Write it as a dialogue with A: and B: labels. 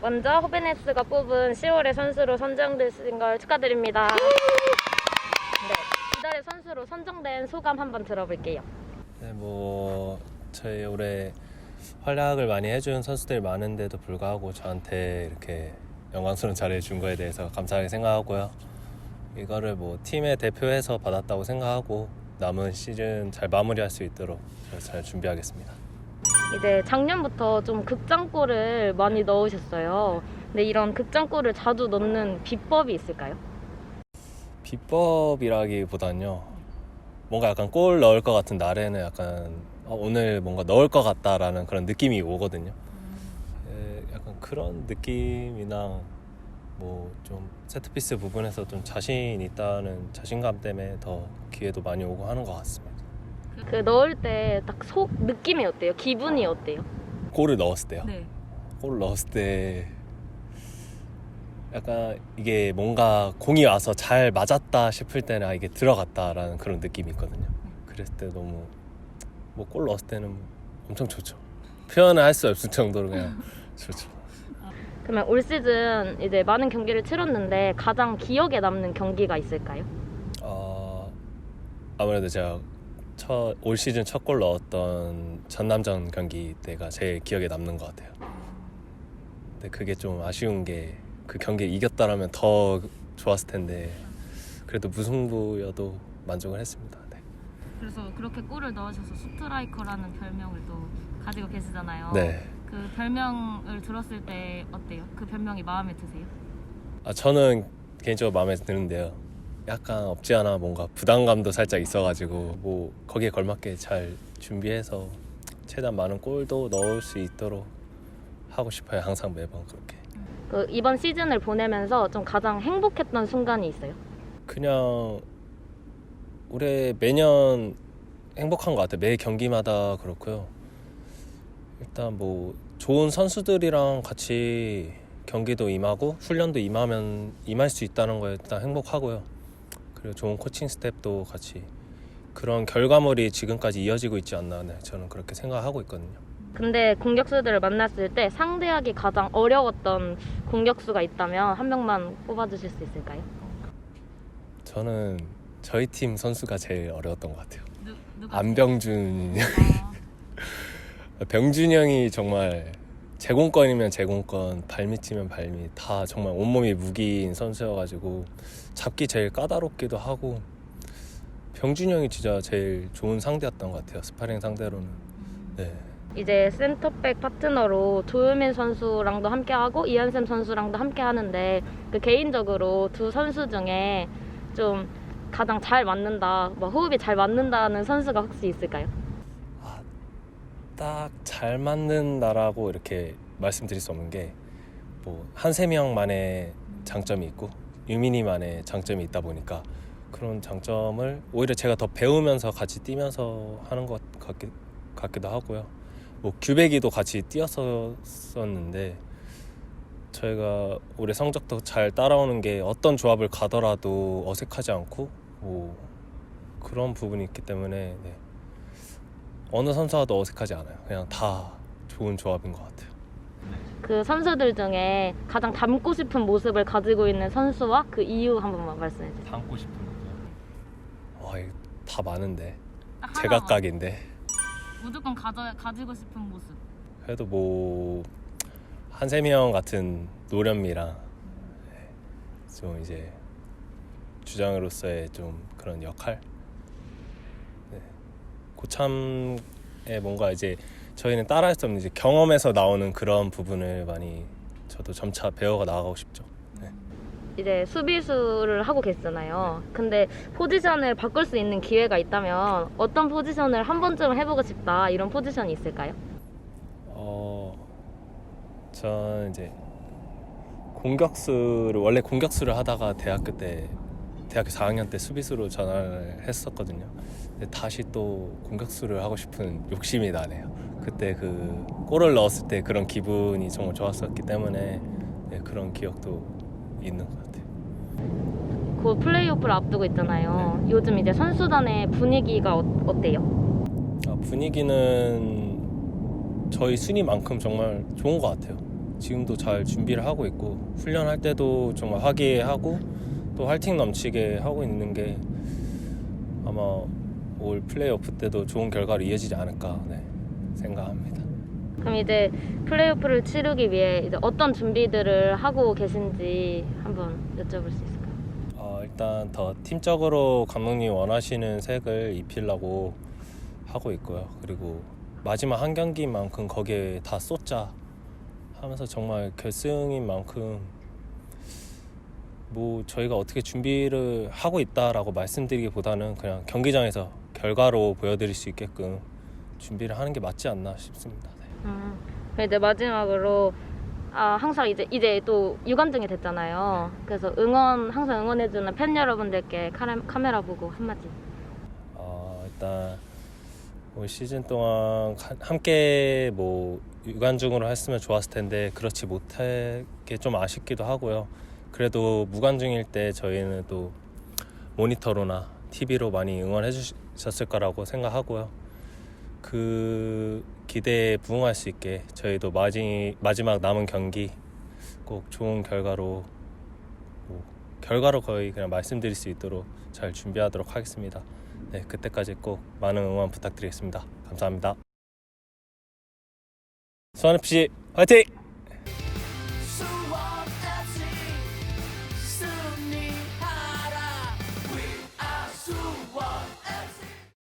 A: 먼저 호베네스가 뽑은 10월의 선수로 선정되신 걸 축하드립니다. 네, 이달의 선수로 선정된 소감 한번 들어볼게요.
B: 네, 뭐 저희 올해 활약을 많이 해준 선수들이 많은데도 불구하고 저한테 이렇게 영광스러운 자리를 준 거에 대해서 감사하게 생각하고요. 이거를 뭐 팀의 대표해서 받았다고 생각하고 남은 시즌 잘 마무리할 수 있도록 잘 준비하겠습니다.
A: 이제 작년부터 좀 극장골을 많이 넣으셨어요. 근데 이런 극장골을 자주 넣는 비법이 있을까요?
B: 비법이라기보단요. 뭔가 약간 골 넣을 것 같은 날에는 약간 어, 오늘 뭔가 넣을 것 같다라는 그런 느낌이 오거든요. 에, 약간 그런 느낌이나 뭐 좀 세트피스 부분에서 좀 자신 있다는 자신감 때문에 더 기회도 많이 오고 하는 것 같습니다.
A: 그 넣을 때 딱 속 느낌이 어때요? 기분이 어때요?
B: 골을 넣었을 때요.
A: 네.
B: 골을 넣었을 때 약간 이게 뭔가 공이 와서 잘 맞았다 싶을 때는 아, 이게 들어갔다라는 그런 느낌이 있거든요. 그랬을 때 너무 뭐 골 넣었을 때는 엄청 좋죠. 표현을 할 수 없을 정도로 그냥 좋죠.
A: 그러면 올 시즌 이제 많은 경기를 치렀는데 가장 기억에 남는 경기가 있을까요?
B: 어, 아무래도 제가 첫, 올 시즌 첫 골 넣었던 전남전 경기 때가 제일 기억에 남는 것 같아요. 근데 그게 좀 아쉬운 게 그 경기에 이겼다라면 더 좋았을 텐데 그래도 무승부여도 만족을 했습니다. 네.
C: 그래서 그렇게 골을 넣으셔서 스트라이커라는 별명을 또 가지고 계시잖아요.
B: 네.
C: 그 별명을 들었을 때 어때요? 그 별명이 마음에 드세요?
B: 아, 저는 개인적으로 마음에 드는데요. 약간 없지 않아 뭔가 부담감도 살짝 있어가지고 뭐 거기에 걸맞게 잘 준비해서 최대한 많은 골도 넣을 수 있도록 하고 싶어요. 항상 매번 그렇게.
A: 그 이번 시즌을 보내면서 좀 가장 행복했던 순간이 있어요?
B: 그냥 올해 매년 행복한 것 같아요. 매 경기마다 그렇고요. 일단 뭐 좋은 선수들이랑 같이 경기도 임하고 훈련도 임하면 임할 수 있다는 거에 일단 행복하고요. 그리고 좋은 코칭 스텝도 같이 그런 결과물이 지금까지 이어지고 있지 않나 네, 저는 그렇게 생각하고 있거든요.
A: 근데 공격수들을 만났을 때 상대하기 가장 어려웠던 공격수가 있다면 한 명만 뽑아주실 수 있을까요?
B: 저는 저희 팀 선수가 제일 어려웠던 것 같아요.
C: 누?
B: 안병준
C: 아,
B: 병준이 형이 정말 제공권이면 제공권, 발밑이면 발밑 다 정말 온몸이 무기인 선수여가지고 잡기 제일 까다롭기도 하고 병준이 형이 진짜 제일 좋은 상대였던 것 같아요. 스파링 상대로는. 네.
A: 이제 센터백 파트너로 조유민 선수랑도 함께하고 이현샘 선수랑도 함께하는데 그 개인적으로 두 선수 중에 좀 가장 잘 맞는다, 뭐 호흡이 잘 맞는다는 선수가 혹시 있을까요?
B: 딱 잘 맞는다라고 이렇게 말씀드릴 수 없는 게 뭐 한세 명만의 장점이 있고 유민이만의 장점이 있다 보니까 그런 장점을 오히려 제가 더 배우면서 같이 뛰면서 하는 것 같기, 같기도 하고요. 뭐 규백이도 같이 뛰었었는데 저희가 올해 성적도 잘 따라오는 게 어떤 조합을 가더라도 어색하지 않고 뭐 그런 부분이 있기 때문에 네. 어느 선수와도 어색하지 않아요. 그냥 다 좋은 조합인 것 같아요.
A: 그 선수들 중에 가장 닮고 싶은 모습을 가지고 있는 선수와 그 이유 한 번만 말씀해 주세요.
B: 담고 싶은 거. 와, 이거 다 많은데
C: 딱 하나만.
B: 제각각인데
C: 무조건 가져, 가지고 싶은 모습.
B: 그래도 뭐 한세미 형 같은 노련미랑 네, 좀 이제 주장으로서의 좀 그런 역할. 네. 고참에 뭔가 이제 저희는 따라할 수 없는 이제 경험에서 나오는 그런 부분을 많이 저도 점차 배워가 나가고 싶죠.
A: 이제 수비수를 하고 계시잖아요. 근데 포지션을 바꿀 수 있는 기회가 있다면 어떤 포지션을 한 번쯤 해보고 싶다 이런 포지션이 있을까요?
B: 어, 전 이제 공격수를 원래 공격수를 하다가 대학교 때 대학교 4학년 때 수비수로 전환을 했었거든요. 다시 또 공격수를 하고 싶은 욕심이 나네요. 그때 그 골을 넣었을 때 그런 기분이 정말 좋았었기 때문에 네, 그런 기억도 있는 것 같아요.
A: 곧 플레이오프를 앞두고 있잖아요. 요즘 이제 선수단의 분위기가 어, 어때요?
B: 아, 분위기는 저희 순위만큼 정말 좋은 것 같아요. 지금도 잘 준비를 하고 있고 훈련할 때도 정말 화기애애하고 또 활팅 넘치게 하고 있는 게 아마 올 플레이오프 때도 좋은 결과로 이어지지 않을까 네, 생각합니다.
A: 그럼 이제 플레이오프를 치르기 위해 이제 어떤 준비들을 하고 계신지 한번 여쭤볼 수 있을까요?
B: 어, 일단 더 팀적으로 감독님이 원하시는 색을 입히려고 하고 있고요. 그리고 마지막 한 경기인 만큼 거기에 다 쏟자 하면서 정말 결승인 만큼 뭐 저희가 어떻게 준비를 하고 있다라고 말씀드리기보다는 그냥 경기장에서 결과로 보여드릴 수 있게끔 준비를 하는 게 맞지 않나 싶습니다. 네.
A: 음, 이제 마지막으로 아, 항상 이제 이제 또 유관중이 됐잖아요. 그래서 응원 항상 응원해주는 팬 여러분들께 카메, 카메라 보고 한마디.
B: 어, 일단 올 시즌 동안 가- 함께 뭐 유관중으로 했으면 좋았을 텐데 그렇지 못한 게좀 아쉽기도 하고요. 그래도 무관중일 때 저희는 또 모니터로나 TV로 많이 응원해 주셨을 거라고 생각하고요. 그 기대에 부응할 수 있게 저희도 마지, 마지막 남은 경기 꼭 좋은 결과로 뭐 결과로 거의 그냥 말씀드릴 수 있도록 잘 준비하도록 하겠습니다. 네, 그때까지 꼭 많은 응원 부탁드리겠습니다. 감사합니다. 수원FC 화이팅!